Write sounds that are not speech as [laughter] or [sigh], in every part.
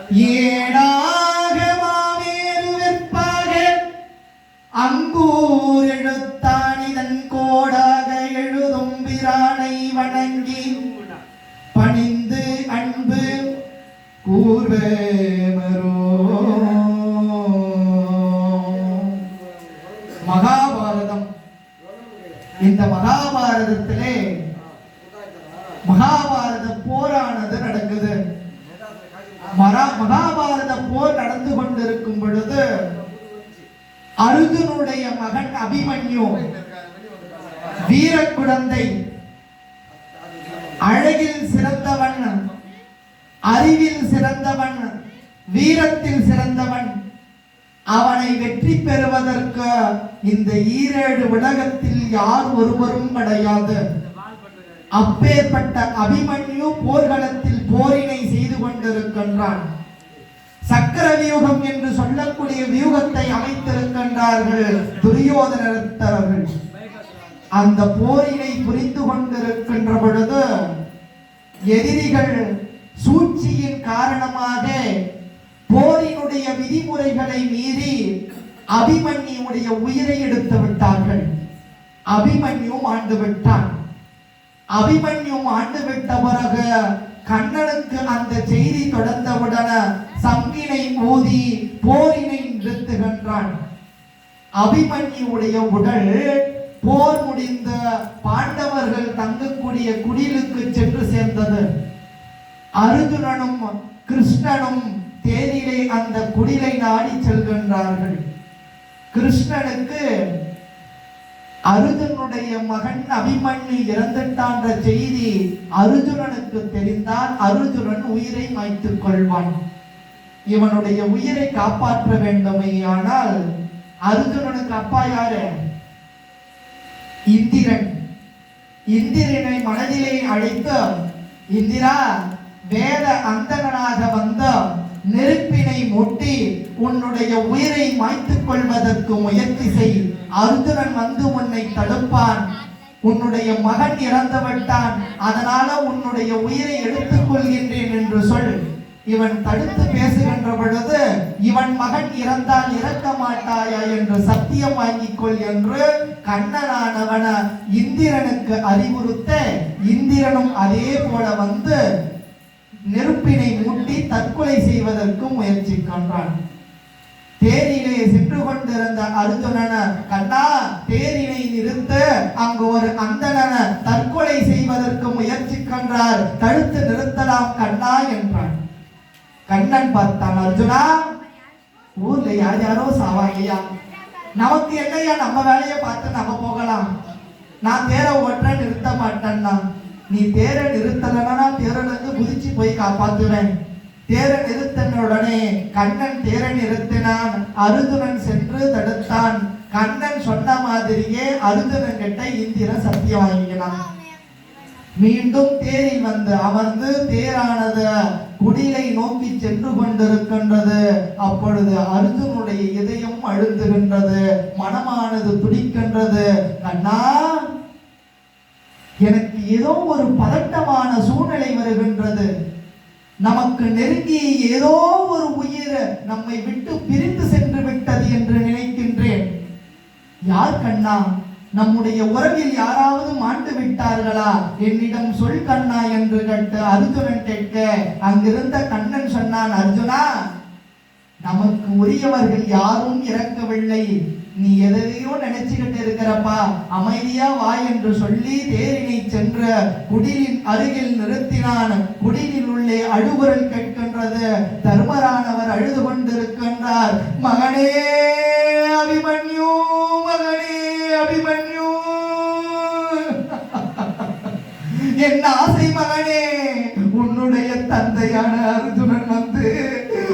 ஏடாக மாவேறு வெற்பாக அங்கூர் எழுத்தாணிதன் கோடாக எழுதும் பிரானை வணங்கி பணிந்து அன்பு கூர்வேமரோ மகாபாரதம். இந்த மகாபாரதத்திலே மகாபாரத போரானது நடக்குது. மரா- மகாபாரத போர் நடந்து கொண்டிருக்கும் பொழுது அருதனுடைய மகன் அபிமன்யு வீர குழந்தை அழகில் சிறந்தவன் அறிவில் சிறந்தவன் வீரத்தில் சிறந்தவன் அவனை வெற்றி பெறுவதற்கு இந்த ஈரேழு உலகத்தில் யார் ஒருவரும் கிடையாது. அப்பேற்பட்ட அபிமன்யு போர்க்களத்தில் போரினை செய்து கொண்டிருக்கின்றான். சக்கர வியூகம் என்று சொல்லக்கூடிய வியூகத்தை அமைத்திருக்கின்றார்கள் துரியோதனத்தவர்கள் அந்த போரினை புரிந்து கொண்டிருக்கின்ற பொழுது எதிரிகள் சூழ்ச்சியின் காரணமாக போரினுடைய விதிமுறைகளை மீறி அபிமன்யுடைய உயிரை எடுத்து விட்டார்கள். அபிமன்யும் ஆண்டு விட்டான். அபிமன்யும் ஆண்டு விட்ட பிறகு கண்ணனுக்கு அந்த செய்தி தொடர்ந்தவுடன சங்கினை ஊதி போரினை நிறுத்துகின்றான். அபிமன்யுடைய உடல் போர் முடிந்த பாண்டவர்கள் தங்கக்கூடிய குடிலுக்கு சென்று சேர்ந்தது. அர்ஜுனனும் கிருஷ்ணனும் தேரிலே அந்த குடிலை நாடி செல்கின்றார்கள். கிருஷ்ணனுக்கு அர்ஜுனுடைய மகன் அபிமன்யு இறந்துட்டான்ற செய்தி அர்ஜுனனுக்கு தெரிந்தால் அர்ஜுனன் உயிரை மாய்த்துக் கொள்வான். இவனுடைய உயிரை காப்பாற்ற வேண்டுமே ஆனால் அர்ஜுனனுக்கு அப்பா யாரு? இந்திரன். இந்திரனை மனதிலே அழைத்து இந்திரா வேத அந்தகனாக வந்த நெருப்பினை மூட்டி உன்னுடைய உயிரை மாய்த்துக் கொள்வதற்கு முயற்சி செய். அர்ஜுனன் வந்து உன்னை தடுப்பான். உன்னுடைய மகன் இறந்து விட்டான். அதனால உன்னுடைய உயிரை எடுத்துக் கொள்கின்றேன் என்று சொல். இவன் தடுத்து பேசுகின்ற பொழுது இவன் மகன் இறந்தால் இறக்க மாட்டாயா? என்று சத்தியம் வாங்கிக் கொள் என்று கண்ணனானவன இந்திரனுக்கு அறிவுறுத்த இந்திரனும் அதே போல வந்து நெருப்பினை மூட்டி தற்கொலை செய்வதற்கு முயற்சிக்கின்றான் தேரிலே சென்று கொண்டிருந்த அர்ஜுனன கண்ணா தேரினை நிறுத்து. அங்கு ஒரு அந்தணன தற்கொலை செய்வதற்கு முயற்சி கன்றார். தடுத்து நிறுத்தலாம் கண்ணா என்றான். கண்ணன் பார்த்தான் அர்ஜுனா ஊர்ல யார் யாரோ சாவாங்கய்யா. நமக்கு என்னையா நம்ம வேலையை பார்த்து நம்ம போகலாம். நான் தேர ஒற்ற நிறுத்த மாட்டேன்னா நீ தேர நிறுத்தலைன்னா தேரில் இருந்து குதிச்சு போய் காப்பாத்துவேன். தேர நிறுத்தினுடனே கண்ணன் தேர நிறுத்தினான். அருதுனன் சென்று தடுத்தான். கண்ணன் சொன்ன மாதிரியே அருதுனன் கிட்ட இந்திரன் சத்தியம் வாங்கினான். மீண்டும் தேரில் வந்து அமர்ந்து தேரானது குடிலை நோக்கி சென்று கொண்டிருக்கின்றது. அப்பொழுது அர்ஜுனுடைய இதயம் அழுந்துகின்றது. மனமானது துடிக்கின்றது. கண்ணா எனக்கு ஏதோ ஒரு பதட்டமான சூழ்நிலை வருகின்றது. நமக்கு நெருங்கிய ஏதோ ஒரு உயிர் நம்மை விட்டு பிரிந்து சென்று விட்டது என்று நினைக்கின்றேன். யார் கண்ணா? நம்முடைய உறவில் யாராவது மாண்டு விட்டார்களா? என்னிடம் சொல் கண்ணா என்று கேட்டு அர்ஜுனன் கேட்க அங்கிருந்த கண்ணன் சொன்னான் அர்ஜுனா நமக்கு உரியவர்கள் யாரும் இறக்கவில்லை. நீ எதையோ நினைச்சுக்கிட்டு இருக்கிறப்பா அமைதியா வா என்று சொல்லி தேரினை சென்ற குடிலின் அருகில் நிறுத்தினான். குடிலில் உள்ளே அழுகுரல் கேட்கின்றது. தர்மரானவர் அழுது கொண்டிருக்கின்றார். மகனே அபிமன்யு மகனே அபிமன்யு. [laughs] என் ஆசை மகனே உன்னுடைய தந்தையான அர்ஜுனன் வந்து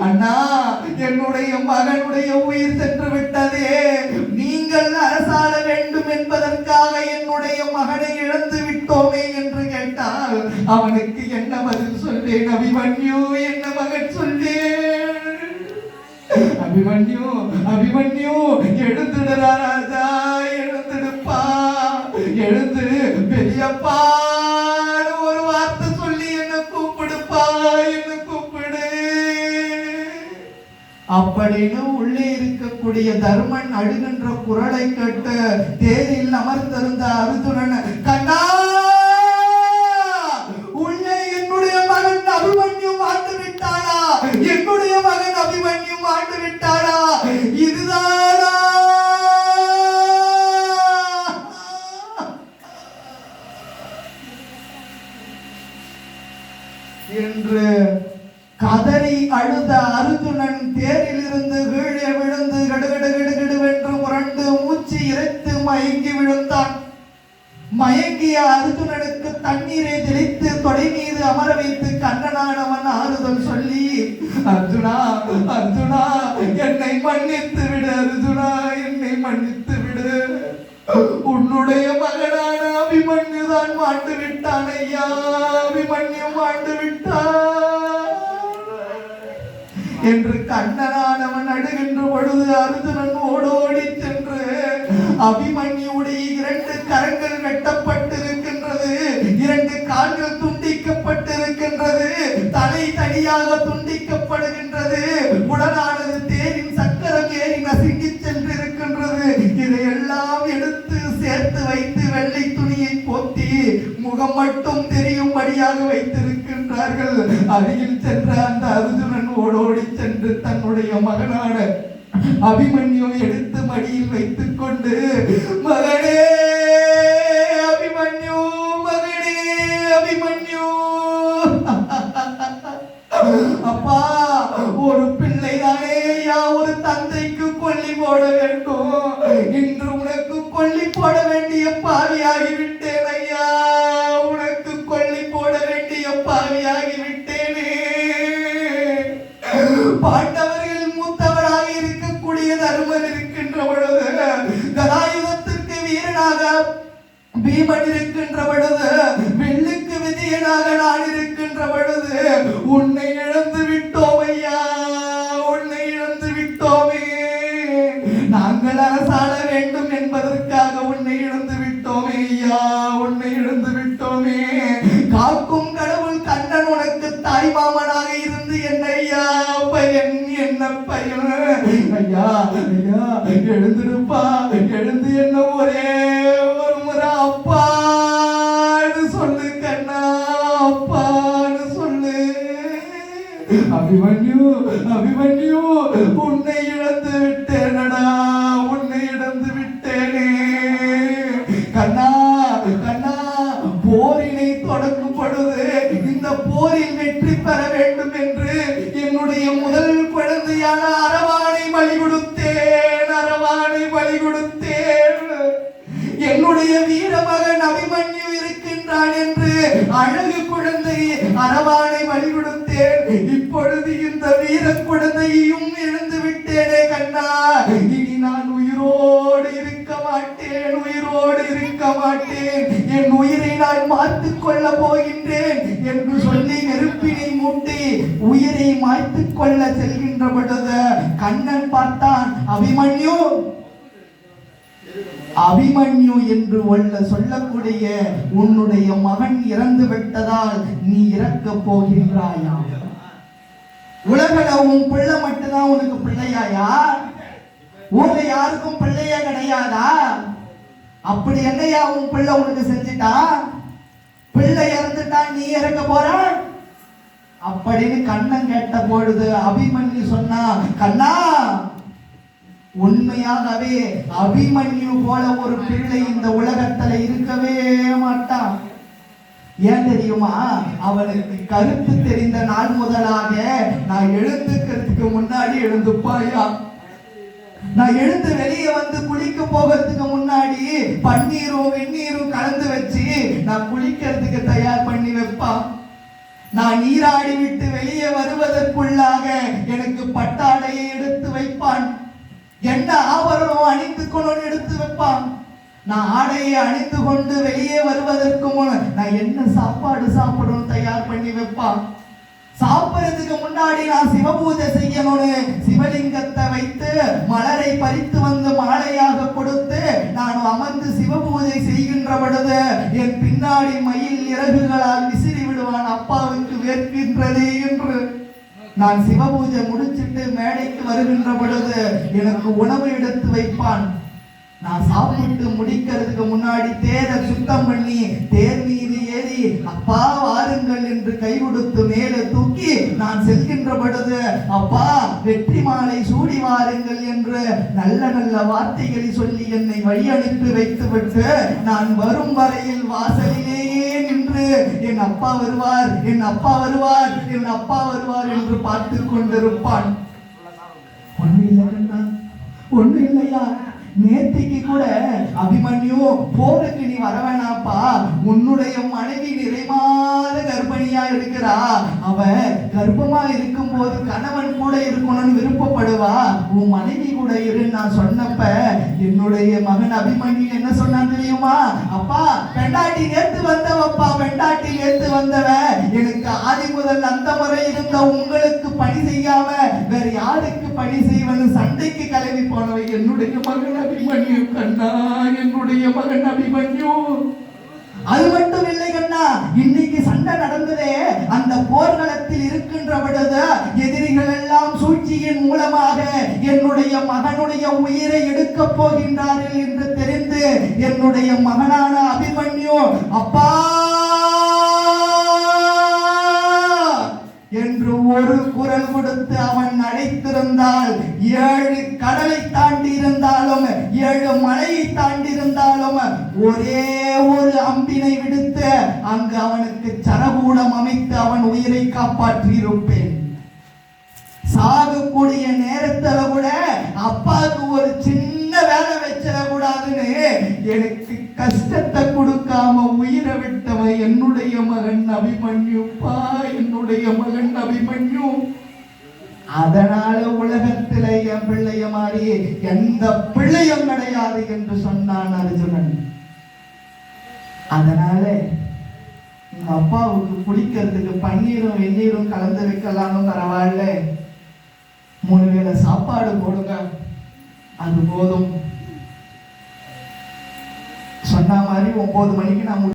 அண்ணா என்னுடைய மகனுடைய உயிர் சென்று விட்டதே. நீங்கள் அரசாள வேண்டும் என்பதற்காக என்னுடைய மகனை இழந்து விட்டோமே என்று கேட்டால் அவனுக்கு என்ன பதில் சொல்வேன்? அபிமன்யு என்ன மகன் சொல்வேன்? அபிமன்யு அபிமன்யு எழுந்துடுறா ராஜா எழுந்துடுப்பா எழுந்து பெரியப்பா. அப்படின்னு உள்ளே இருக்கக்கூடிய தர்மன் அழுகின்ற குரலை கேட்டு தேரில் அமர்ந்திருந்த அர்ஜுனன் கண்ணா! உள்ளே என்னுடைய மகன் அபிமன்யு மாண்டு விட்டானா என்னுடைய மகன் அபிமன்யு மாண்டு விட்டானா இதுதானா? என்று கதறி அழுத அருதுனன் தேரிலிருந்து கீழே விழுந்து கடுகடு கிடுகிடுவென்று முரண்டு மூச்சு இறைத்து மயங்கி விழுந்தான். மயங்கிய அர்ஜுனனுக்கு தண்ணீரை தெளித்து தொடை மீது அமர வைத்து கண்ணனானவன் ஆறுதல் சொல்லி அர்ஜுனா அர்ஜுனா என்னை மன்னித்து விடு அர்ஜுனா என்னை மன்னித்து விடு. உன்னுடைய மகனான அபிமன்யு தான் மாண்டு விட்டான் ஐயா அபிமன்யு மாண்டு விட்டான். என்று கண்ணனானவன் அழுகின்ற பொழுது அர்ஜுனன் ஓடோடி சென்று அபிமன்யுடைய இரண்டு கரங்கள் வெட்டப்பட்டிருக்கின்றது. இரண்டு கால்கள் துண்டிக்கப்பட்டிருக்கின்றது. தலை தனியாக துண்டிக்கப்படுகின்றது. உடலானது தேரின் சக்கரம் ஏறி நசுங்கி சென்றிருக்கின்றது. இதையெல்லாம் எடுத்து சேர்த்து வைத்து வெள்ளை துணியை போத்தி முகம் மட்டும் தெரியும்படியாக சொன்னார்கள் அருகில் சென்ற அந்த அர்ஜுனன் ஓடோடி சென்று தன்னுடைய மகனான அபிமன்யு எடுத்து மடியில் வைத்துக் கொண்டு மகனே பீமன் பொழுது வெள்ளுக்கு விதியனாக நான் இருக்கின்ற பொழுது உன்னை இழந்து விட்டோம் ஐயா உன்னை இழந்து விட்டோமே நாங்கள் அரசாள வேண்டும் என்பதற்காக உன்னை இழந்து விட்டோமே ஐயா உன்னை இழந்து விட்டோமே காக்கும் கடவுள் கண்ணன் உனக்கு தாய் மாமனாக இருந்து என்ன ஐயா பையன் என்ன பையன்? ஐயா ஐயா எழுந்திருப்பா எழுந்து என்ன ஒரே அபிமன்யு அபிமன்யு உன்னை இழந்து விட்டேனடா உன்னை இழந்து விட்டேனே. கண்ணா கண்ணா போரினை தொடங்கும் பொழுது இந்த போரில் வெற்றி பெற வேண்டும் என்று என்னுடைய முதல் குழந்தையான அரவானை பலி கொடுத்தேன் அரவானை பலி கொடுத்தேன் என்னுடைய வீரமகன் அபிமன்யு இருக்கின்றான் என்று அழகு குழந்தை அரவானை வழி கொடுத்தேன் இப்பொழுது இந்த வீர குழந்தையையும் இழந்து விட்டேனே கண்ணா. இனி நான் உயிரோடு இருக்க மாட்டேன் உயிரோடு இருக்க மாட்டேன். என் உயிரை நான் மாற்றிக் கொள்ள போகின்றேன் என்று சொல்லி நெருப்பினை மூட்டி உயிரை மாய்த்து கொள்ள செல்கின்ற பொழுது கண்ணன் பார்த்தான் அபிமன்யு அபிமன்யு என்று உள்ள சொல்லக்கூடிய உன்னுடைய மகன் இறந்து விட்டதால் நீ இறக்கப் போகின்றாயா உலகில் உன் பிள்ளை மட்டும்தான் உனக்கு பிள்ளையாயா? ஊர்ல யாருக்கும் பிள்ளையே கிடையாதா? அப்படி என்னையா உன் பிள்ளை உனக்கு செஞ்சுட்டா? பிள்ளை இறந்துட்டா நீ இறக்க போற? அப்படின்னு கண்ணன் கேட்ட பொழுது அபிமன்யு சொன்னா கண்ணா உண்மையாகவே அபிமன்யு போல ஒரு பிள்ளை இந்த உலகத்துல இருக்கவே மாட்டான். ஏன் தெரியுமா? அவனுக்கு கருத்து தெரிந்த நாள் முதலாக நான் எழுந்துக்கிறதுக்கு முன்னாடி எழுந்துப்பாயா? நான் எழுந்து வெளியே வந்து குளிக்க போகிறதுக்கு முன்னாடி பன்னீரும் வெந்நீரும் கலந்து வச்சு நான் குளிக்கிறதுக்கு தயார் பண்ணி வைப்பான். நான் நீராடி விட்டு வெளியே வருவதற்குள்ளாக எனக்கு பட்டாடையை எடுத்து வைப்பான். என்ன ஆபரணம் அணிந்து எடுத்து வைப்பான்? நான் ஆடையை அணிந்து கொண்டு வெளியே வருவதற்கு முன் நான் என்ன சாப்பாடு சாப்பிடணும் தயார் பண்ணி வைப்பான்? சாப்பிடுறதுக்கு முன்னாடி நான் சிவபூஜை செய்யணும்னு சிவலிங்கத்தை வைத்து மலரை பறித்து வந்து மாலையாக கொடுத்து நான் அமர்ந்து சிவபூஜை செய்கின்ற பொழுது என் பின்னாடி மயில் இறகுகளால் விசிறி விடுவான் அப்பாவுக்கு வேர்க்கின்றதே என்று. நான் சிவபூஜை முடிச்சிட்டு மேடைக்கு வருகின்ற பொழுது எனக்கு உணவு எடுத்து வைப்பான். நான் சாப்பிட்டு முடிக்கிறதுக்கு முன்னாடி தேரை சுத்தம் பண்ணி தேர் மீது ஏறி அப்பா வாருங்கள் என்று கை கொடுத்து மேலே தூக்கி நான் செல்கின்ற பொழுது அப்பா வெற்றி மாலை சூடி வாருங்கள் என்று நல்ல நல்ல வார்த்தைகளை சொல்லி என்னை வழி அனுப்பி வைத்துவிட்டு நான் வரும் வரையில் வாசலிலேயே நின்று என் அப்பா வருவார் என் அப்பா வருவார் என் அப்பா வருவார் என்று பார்த்து கொண்டிருப்பான். ஒன்றும் இல்லை ஒன்றும் இல்லையா? நேத்திக்கு கூட அபிமன்யு போருக்கு நீ வர வேணாப்பா உன்னுடைய மனைவி நிறைமாத கர்ப்பிணியா இருக்கிறா. அவ கர்ப்பமா இருக்கும் போது கணவன் கூட இருக்கணும்னு விருப்பப்படுவா. உன் மனைவி கூட நான் சொன்னப்ப என்னுடைய மகன் அபிமன்யு என்ன சொன்னான் தெரியுமா? அப்பா பெண்டாட்டி நேத்து வந்தவப்பா பெண்டாட்டி நேத்து வந்தவ. எனக்கு ஆதி முதல் அந்த முறை இருந்த உங்களுக்கு பணி செய்யாம வேற யாருக்கு பணி செய்வது சண்டைக்கு கலவி போனவை என்னுடைய மகன் அபிமன்யு கண்ணா என்னுடைய மகன் அபிமன்யு. அது மட்டும் இல்லை கண்ணா இன்னைக்கு சண்டை நடந்ததே அந்த போர்க்களத்தில் இருக்கின்ற பொழுது எதிரிகள் எல்லாம் மூலமாக என்னுடைய மகனுடைய உயிரை எடுக்கப் போகின்றார்கள் என்று தெரிந்து என்னுடைய மகனான அபிமன்யு அப்பா! என்று ஒரு குரல் கொடுத்து அவன் அழைத்திருந்தால் ஏழு கடலை தாண்டி இருந்தாலும் ஏழு மலையை தாண்டி இருந்தாலும் ஒரே ஒரு அம்பினை விடுத்து அங்கு அவனுக்கு சரகூடம் அமைத்து அவன் உயிரை காப்பாற்றி இருப்பேன் சாகக்கூடிய நேரத்துல கூட அப்பாவுக்கு ஒரு சின்ன வேலை வச்சிட கூடாதுன்னு எனக்கு கஷ்டத்தை கொடுக்காம உயிரை விட்டவன் என்னுடைய மகன் அபிமன்யுப்பா என்னுடைய மகன் அபிமன்யு. அதனால உலகத்தில என் பிள்ளைய மாதிரி எந்த பிள்ளையும் கிடையாது என்று சொன்னான் அர்ஜுனன். அதனால அப்பாவுக்கு குளிக்கிறதுக்கு பன்னீரும் வெந்நீரும் கலந்து வைக்கலாம்னு பரவாயில்ல. மூணு வேளை சாப்பாடு போடுங்க. அது போதும். சொன்ன மாதிரி ஒன்பது மணிக்கு நான்